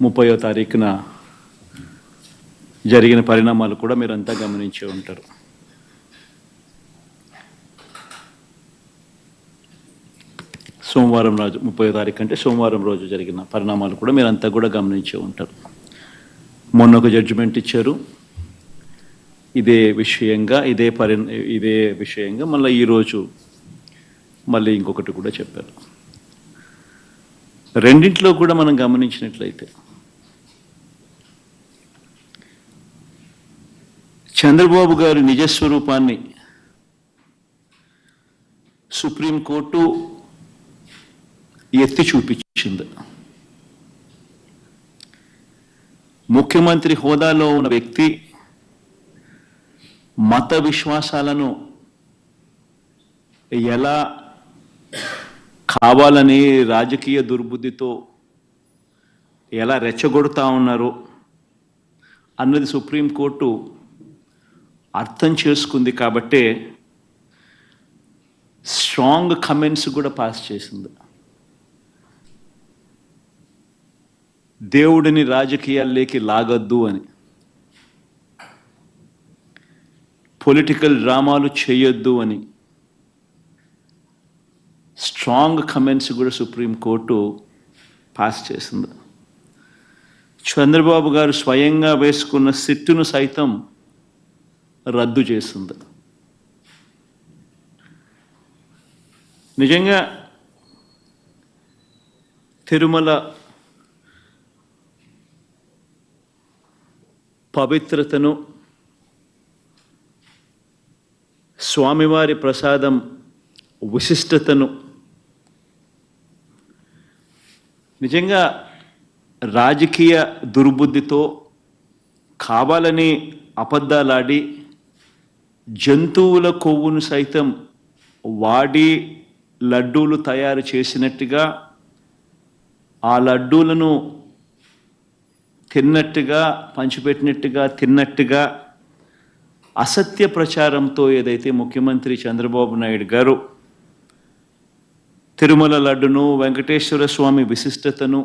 ముప్పయో తారీఖున జరిగిన పరిణామాలు కూడా మీరంతా గమనించి ఉంటారు. సోమవారం రోజు ముప్పై తారీఖు అంటే సోమవారం రోజు జరిగిన పరిణామాలు కూడా మీరంతా కూడా గమనించి ఉంటారు. మొన్న ఒక జడ్జిమెంట్ ఇచ్చారు. ఇదే విషయంగా ఇదే పరి ఇదే విషయంగా మళ్ళీ ఈరోజు మళ్ళీ ఇంకొకటి కూడా చెప్పారు. రెండింటిలో కూడా మనం గమనించినట్లయితే చంద్రబాబు గారి నిజస్వరూపాన్ని సుప్రీంకోర్టు ఎత్తి చూపించింది. ముఖ్యమంత్రి హోదాలో ఉన్న వ్యక్తి మత విశ్వాసాలను ఎలా కావాలని రాజకీయ దుర్బుద్ధితో ఎలా రెచ్చగొడతా ఉన్నారో అన్నది సుప్రీంకోర్టు అర్థం చేసుకుంది కాబట్టే స్ట్రాంగ్ కమెంట్స్ కూడా పాస్ చేసింది. దేవుడిని రాజకీయాల్లోకి లాగొద్దు అని. పొలిటికల్ డ్రామాలు చేయొద్దు అని. స్ట్రాంగ్ కమెంట్స్ కూడా సుప్రీంకోర్టు పాస్ చేసింది. చంద్రబాబు గారు స్వయంగా వేసుకున్న సిట్టును సైతం రద్దు చేసింది నిజంగా తిరుమల పవిత్రతను స్వామివారి ప్రసాదం విశిష్టతను నిజంగా రాజకీయ దుర్బుద్ధితో కావాలని అబద్ధాలాడి జంతువుల కొవ్వును సైతం వాడి లడ్డూలు తయారు చేసినట్టుగా ఆ లడ్డూలను తిన్నట్టుగా పంచిపెట్టినట్టుగా తిన్నట్టుగా అసత్య ప్రచారంతో ఏదైతే ముఖ్యమంత్రి చంద్రబాబు నాయుడు గారు తిరుమల లడ్డును వెంకటేశ్వర స్వామి విశిష్టతను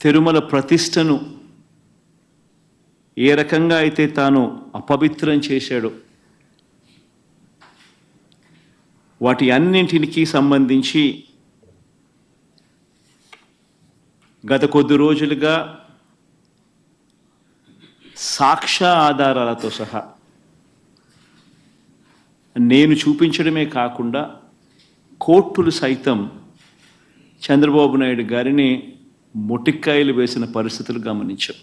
తిరుమల ప్రతిష్టను ఏ రకంగా అయితే తాను అపవిత్రం చేశాడో వాటి అన్నింటికి సంబంధించి గత కొద్ది రోజులుగా సాక్ష్య ఆధారాలతో సహా నేను చూపించడమే కాకుండా కోర్టులు సైతం చంద్రబాబు నాయుడు గారిని మొటిక్కాయలు వేసిన పరిస్థితులు గమనించాం.